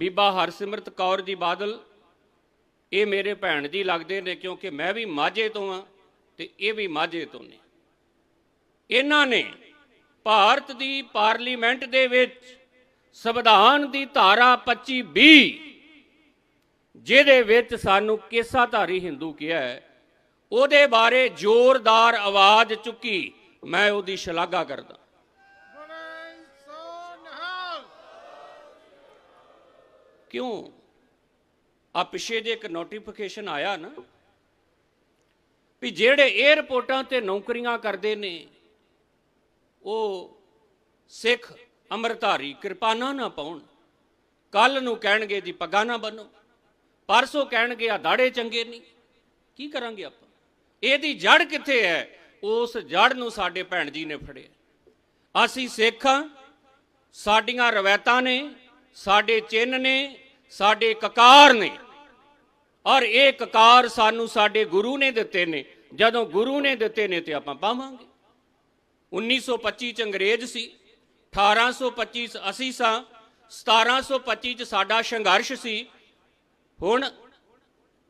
ਬੀਬਾ ਹਰਸਿਮਰਤ ਕੌਰ ਜੀ ਬਾਦਲ, ਇਹ ਮੇਰੇ ਭੈਣ ਜੀ ਲੱਗਦੇ ਨੇ ਕਿਉਂਕਿ ਮੈਂ ਵੀ ਮਾਝੇ ਤੋਂ ਆ ਤੇ ਇਹ ਵੀ ਮਾਝੇ ਤੋਂ ਨੇ। ਇਹਨਾਂ ਨੇ ਭਾਰਤ ਦੀ ਪਾਰਲੀਮੈਂਟ ਦੇ ਵਿੱਚ ਸੰਵਿਧਾਨ ਦੀ ਧਾਰਾ 25 20 ਜਿਹਦੇ ਵਿੱਚ ਸਾਨੂੰ ਕੇਸਾਧਾਰੀ ਹਿੰਦੂ ਕਿਹਾ ਹੈ, ਉਹਦੇ ਬਾਰੇ ਜ਼ੋਰਦਾਰ ਆਵਾਜ਼ ਚੁੱਕੀ, ਮੈਂ ਉਹਦੀ ਸ਼ਲਾਘਾ ਕਰਦਾ। ਕਿਉਂ? ਆ ਪਿਛੇ ਜੇ ਇੱਕ ਨੋਟੀਫਿਕੇਸ਼ਨ ਆਇਆ ਨਾ ਵੀ ਜਿਹੜੇ 에ਅਰਪੋਰਟਾਂ ਤੇ ਨੌਕਰੀਆਂ ਕਰਦੇ ਨੇ, ਉਹ ਸਿੱਖ ਅੰਮ੍ਰਿਤਧਾਰੀ ਕਿਰਪਾਨਾਂ ਨਾ ਪਾਉਣ। ਕੱਲ ਨੂੰ ਕਹਿਣਗੇ ਜੀ ਪੱਗਾਂ ਨਾ ਬੰਨੋ ਪਰਸੋਂ ਕਹਿਣਗੇ ਆ ਦਾੜੇ ਚੰਗੇ ਨਹੀਂ। ਕੀ ਕਰਾਂਗੇ ਆਪਾਂ? ਇਹਦੀ ਜੜ ਕਿੱਥੇ ਹੈ? ਉਸ ਜੜ ਨੂੰ ਸਾਡੇ ਭੈਣ ਜੀ ਨੇ ਫੜਿਆ। ਅਸੀਂ ਸਿੱਖ ਹਾਂ, ਸਾਡੀਆਂ ਰਵਾਇਤਾਂ ਨੇ ਸਾਡੇ ਚਿੰਨ ਨੇ, ਸਾਡੇ ਕਕਾਰ ਨੇ। ਔਰ ਇਹ ਕਕਾਰ ਸਾਨੂੰ ਸਾਡੇ ਗੁਰੂ ਨੇ ਦਿੱਤੇ ਨੇ। ਜਦੋਂ ਗੁਰੂ ਨੇ ਦਿੱਤੇ ਨੇ ਤੇ ਆਪਾਂ ਪਾਵਾਂਗੇ। 1925 ਚ ਅੰਗਰੇਜ਼ ਸੀ 1825 ਚ ਅਸੀਂ ਸਾਂ 1725 ਚ ਸਾਡਾ ਸੰਘਰਸ਼ ਸੀ। ਹੁਣ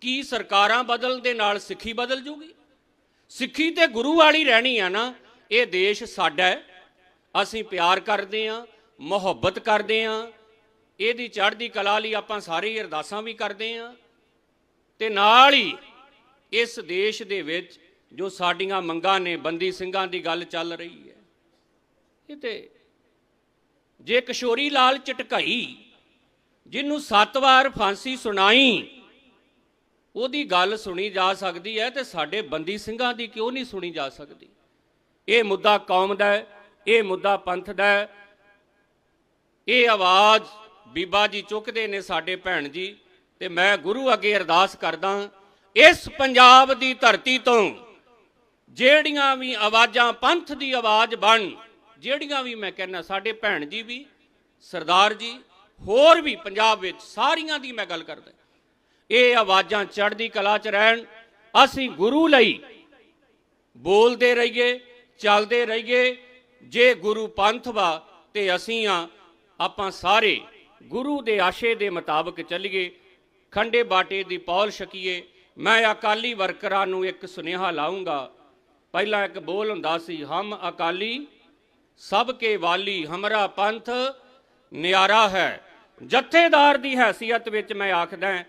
ਕੀ ਸਰਕਾਰਾਂ ਬਦਲ ਦੇ ਨਾਲ ਸਿੱਖੀ ਬਦਲ ਜੂਗੀ? ਸਿੱਖੀ ਤੇ ਗੁਰੂ ਵਾਲੀ ਰਹਿਣੀ ਆ ਨਾ, ਇਹ ਦੇਸ਼ ਸਾਡਾ ਅਸੀਂ ਪਿਆਰ ਕਰਦੇ ਆ ਮੁਹੱਬਤ ਕਰਦੇ ਆ ਇਹਦੀ ਚੜ੍ਹਦੀ ਕਲਾ ਲਈ ਆਪਾਂ ਸਾਰੇ ਹੀ ਅਰਦਾਸਾਂ ਵੀ ਕਰਦੇ ਆ ਤੇ ਨਾਲ ਹੀ ਇਸ ਦੇਸ਼ ਦੇ ਵਿੱਚ ਜੋ ਸਾਡੀਆਂ ਮੰਗਾਂ ਨੇ, ਬੰਦੀ ਸਿੰਘਾਂ ਦੀ ਗੱਲ ਚੱਲ ਰਹੀ ਹੈ। ਇਹ ਤੇ ਜੇ ਕਿਸ਼ੋਰੀ ਲਾਲ ਚਟਕਾਈ, ਜਿਹਨੂੰ ਸੱਤ ਵਾਰ ਫਾਂਸੀ ਸੁਣਾਈ, ਉਹਦੀ ਗੱਲ ਸੁਣੀ ਜਾ ਸਕਦੀ ਹੈ ਤੇ ਸਾਡੇ ਬੰਦੀ ਸਿੰਘਾਂ ਦੀ ਕਿਉਂ ਨਹੀਂ ਸੁਣੀ ਜਾ ਸਕਦੀ? ਇਹ ਮੁੱਦਾ ਕੌਮ ਦਾ ਹੈ, ਇਹ ਮੁੱਦਾ ਪੰਥ ਦਾ ਹੈ। ਇਹ ਆਵਾਜ਼ ਬੀਬਾ ਜੀ ਚੁੱਕਦੇ ਨੇ ਸਾਡੇ ਭੈਣ ਜੀ ਤੇ ਮੈਂ ਗੁਰੂ ਅੱਗੇ ਅਰਦਾਸ ਕਰਦਾ ਇਸ ਪੰਜਾਬ ਦੀ ਧਰਤੀ ਤੋਂ ਜਿਹੜੀਆਂ ਵੀ ਆਵਾਜ਼ਾਂ ਪੰਥ ਦੀ ਆਵਾਜ਼ ਬਣ, ਜਿਹੜੀਆਂ ਵੀ ਮੈਂ ਕਹਿੰਦਾ ਸਾਡੇ ਭੈਣ ਜੀ ਵੀ, ਸਰਦਾਰ ਜੀ, ਹੋਰ ਵੀ ਪੰਜਾਬ ਵਿੱਚ ਸਾਰੀਆਂ ਦੀ ਮੈਂ ਗੱਲ ਕਰਦਾ ਇਹ ਆਵਾਜ਼ਾਂ ਚੜ੍ਹਦੀ ਕਲਾ 'ਚ ਰਹਿਣ, ਅਸੀਂ ਗੁਰੂ ਲਈ ਬੋਲਦੇ ਰਹੀਏ, ਚੱਲਦੇ ਰਹੀਏ, ਜੇ ਗੁਰੂ ਪੰਥ ਵਾ ਤੇ ਅਸੀਂ ਆ, ਆਪਾਂ ਸਾਰੇ ਗੁਰੂ ਦੇ ਆਸ਼ੇ ਦੇ ਮੁਤਾਬਕ ਚੱਲੀਏ, ਖੰਡੇ ਬਾਟੇ ਦੀ ਪੌਲ ਛਕੀਏ, ਮੈਂ ਅਕਾਲੀ ਵਰਕਰਾਂ ਨੂੰ ਇੱਕ ਸੁਨੇਹਾ ਲਾਉਂਗਾ ਪਹਿਲਾਂ ਇੱਕ ਬੋਲ ਹੁੰਦਾ ਸੀ, ਹਮ ਅਕਾਲੀ, ਸਭ ਕੇ ਵਾਲੀ ਹਮਰਾ ਪੰਥ ਨਿਆਰਾ ਹੈ। ਜਥੇਦਾਰ ਦੀ ਹੈਸੀਅਤ ਵਿੱਚ ਮੈਂ ਆਖਦਾ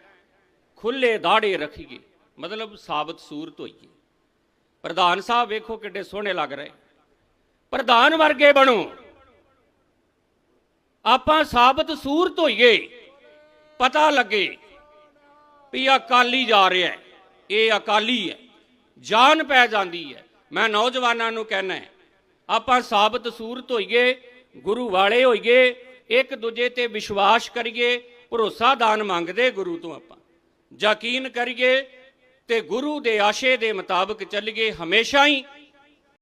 ਖੁੱਲੇ ਦਾੜੇ ਰੱਖੀਏ, ਮਤਲਬ ਸਾਬਤ ਸੂਰਤ ਹੋਈਏ। ਪ੍ਰਧਾਨ ਸਾਹਿਬ ਵੇਖੋ ਕਿੱਡੇ ਸੋਹਣੇ ਲੱਗ ਰਹੇ। ਪ੍ਰਧਾਨ ਵਰਗੇ ਬਣੋ। ਆਪਾਂ ਸਾਬਤ ਸੂਰ ਧੋਈਏ ਪਤਾ ਲੱਗੇ ਵੀ ਅਕਾਲੀ ਜਾ ਰਿਹਾ ਇਹ ਅਕਾਲੀ ਹੈ, ਜਾਨ ਪੈ ਜਾਂਦੀ ਹੈ। ਮੈਂ ਨੌਜਵਾਨਾਂ ਨੂੰ ਕਹਿਣਾ ਹੈ, ਆਪਾਂ ਸਾਬਤ ਸੂਰ ਧੋਈਏ ਗੁਰੂ ਵਾਲੇ ਹੋਈਏ ਇੱਕ ਦੂਜੇ ਤੇ ਵਿਸ਼ਵਾਸ ਕਰੀਏ, ਭਰੋਸਾ ਦਾਨ ਮੰਗਦੇ ਗੁਰੂ ਤੋਂ ਆਪਾਂ। ਯਕੀਨ ਕਰੀਏ ਤੇ ਗੁਰੂ ਦੇ ਆਸ਼ੇ ਦੇ ਮੁਤਾਬਕ ਚੱਲੀਏ ਹਮੇਸ਼ਾ ਹੀ।